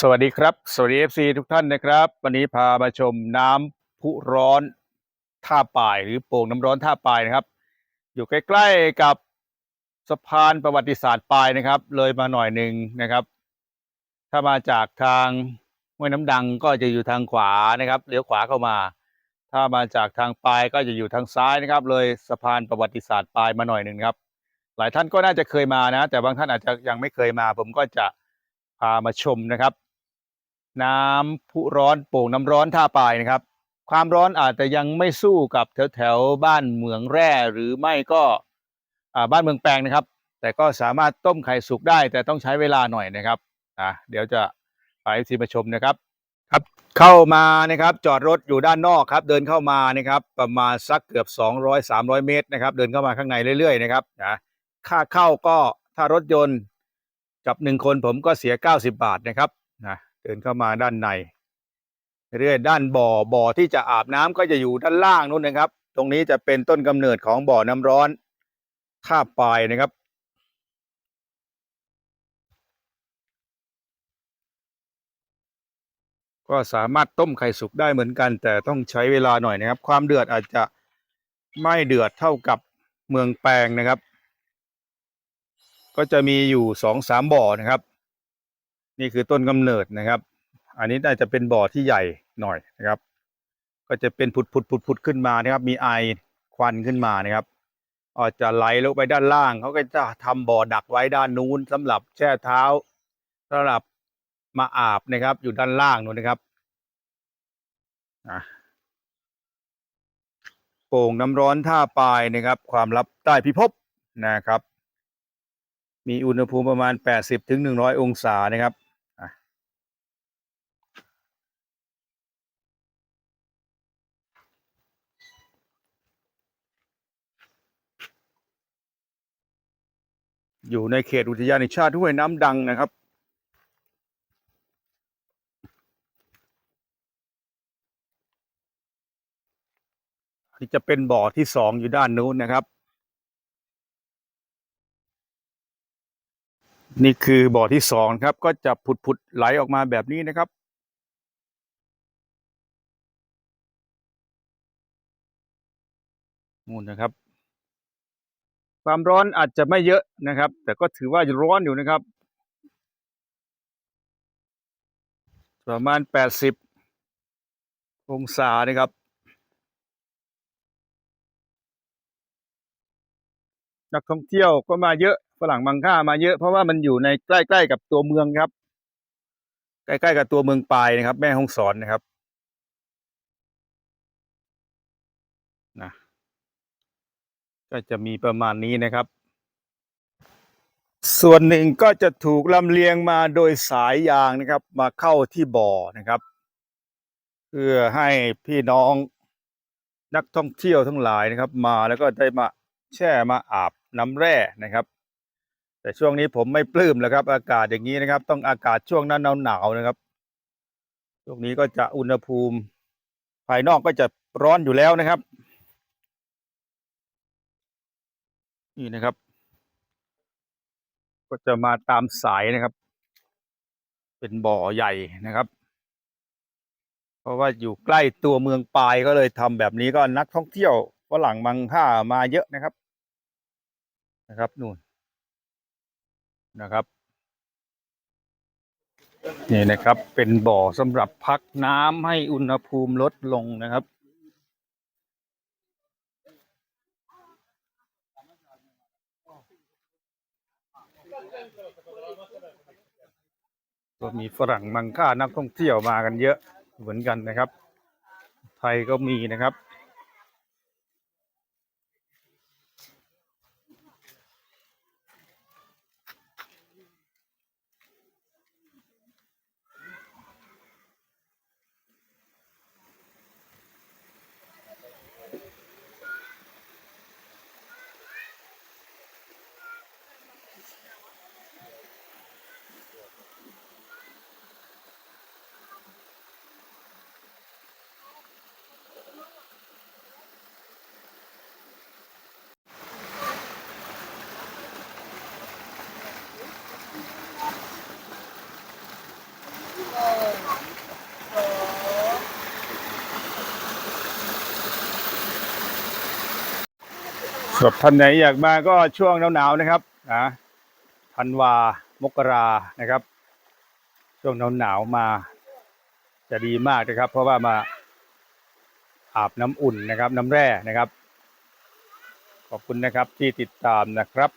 สวัสดีครับ สวัสดีเอฟซีทุกท่านนะครับ วันนี้พามาชมน้ำพุร้อนท่าป่ายหรือโป่งน้ำร้อนท่าป่ายนะครับ อยู่ใกล้ๆกับสะพานประวัติศาสตร์ปายนะครับ เลยมาหน่อยหนึ่งนะครับ ถ้ามาจากทางห้วยน้ำดังก็จะอยู่ทางขวานะครับเลี้ยวขวาเข้ามา ถ้ามาจากทางปายก็จะอยู่ทางซ้ายนะครับ เลยสะพานประวัติศาสตร์ปายมาหน่อยหนึ่งครับ หลายท่านก็น่าจะเคยมานะ แต่บางท่านอาจจะยังไม่เคยมา ผมก็จะ พามาชมนะครับ น้ำพุร้อนโป่งน้ำร้อนท่าปายนะครับ ความร้อนอาจจะยังไม่สู้กับแถวแถวๆบ้านเหมืองแร่หรือไม่ก็อ่าบ้านเมืองแปลงนะครับ แต่ก็สามารถต้มไข่สุกได้ แต่ต้องใช้เวลาหน่อยนะครับอะเดี๋ยวจะไปทีมาชมนะครับครับเข้ามานะครับจอดรถอยู่ด้านนอกครับ เดินเข้ามานะครับ ประมาณสักเกือบ 200 300 เมตรนะครับ เดินเข้ามาข้างในเรื่อยๆนะครับนะค่าเข้าก็ถ้ารถยนต์ กับหนึ่งคนผมก็เสีย 90 บาทนะครับนะเดินเข้ามาด้านใน เรื่อยด้านบ่อบ่อที่จะอาบน้ำก็จะอยู่ด้านล่างนู้นนะครับ ตรงนี้จะเป็นต้นกำเนิดของบ่อน้ำร้อนท่าปายนะครับก็สามารถต้มไข่สุกได้เหมือนกัน แต่ต้องใช้เวลาหน่อยนะครับ ความเดือดอาจจะไม่เดือดเท่ากับเมืองแปลงนะครับ ก็จะมีอยู่สองสามบ่อนะครับ นี่คือต้นกำเนิดนะครับ อันนี้น่าจะเป็นบ่อที่ใหญ่หน่อยนะครับ ก็จะเป็นผุดผุดผุดผุดขึ้นมานะครับ มีไอควันขึ้นมานะครับอาจจะไหลลงไปด้านล่าง เขาก็จะทำบ่อดักไว้ด้านนู้นสำหรับแช่เท้าสำหรับมาอาบนะครับ อยู่ด้านล่างนู้นนะครับโป่งน้ำร้อนท่าปลายนะครับ ความลับใต้พิภพนะครับ มีอุณหภูมิประมาณ 80ถึง100 องศานะครับอยู่ในเขตอุทยานแห่งชาติห้วยน้ำดังนะครับ ที่จะเป็นบ่อที่สองอยู่ด้านนู้นนะครับ นี่คือบ่อที่สองครับ ก็จะผุดผุดๆไหลออกมาแบบนี้นะครับนู่นนะครับ ความร้อนอาจจะไม่เยอะนะครับ แต่ก็ถือว่าร้อนอยู่นะครับ ประมาณแปดสิบองศานะครับนักท่องเที่ยวก็มาเยอะ ฝรั่งมังค่ามาเยอะเพราะว่ามันอยู่ในใกล้ๆกับตัวเมืองครับ ใกล้ๆกับตัวเมืองปายนะครับ แม่ฮ่องสอนนะครับนะก็จะมีประมาณนี้นะครับ ส่วนหนึ่งก็จะถูกลำเลียงมาโดยสายยางนะครับ มาเข้าที่บ่อนะครับ เพื่อให้พี่น้องนักท่องเที่ยวทั้งหลายนะครับ มาแล้วก็ได้มาแช่มาอาบน้ำแร่นะครับ แต่ช่วงนี้ผมไม่ปลื้มแล้วครับ อากาศอย่างนี้นะครับ ต้องอากาศช่วงนั้นหนาวๆนะครับช่วงนี้ก็จะอุณหภูมิ ภายนอกก็จะร้อนอยู่แล้วนะครับ นี่นะครับ ก็จะมาตามสายนะครับ เป็นบ่อใหญ่นะครับ เพราะว่าอยู่ใกล้ตัวเมืองปายก็เลยทำแบบนี้ก็นักท่องเที่ยวฝรั่งมังค่ามาเยอะนะครับนะครับนู่น นะครับ นี่นะครับเป็นบ่อสำหรับพักน้ำให้อุณหภูมิลดลงนะครับ ก็มีฝรั่งมังค่านักท่องเที่ยวมากันเยอะเหมือนกันนะครับ ไทยก็มีนะครับ สำหรับท่านไหนอยากมาก็ช่วงหนาวๆนะครับนะธันวามกรานะครับ ช่วงหนาวๆมา จะดีมากนะครับ เพราะว่ามาอาบน้ำอุ่นนะครับ น้ำแร่นะครับ ขอบคุณนะครับที่ติดตามนะครับ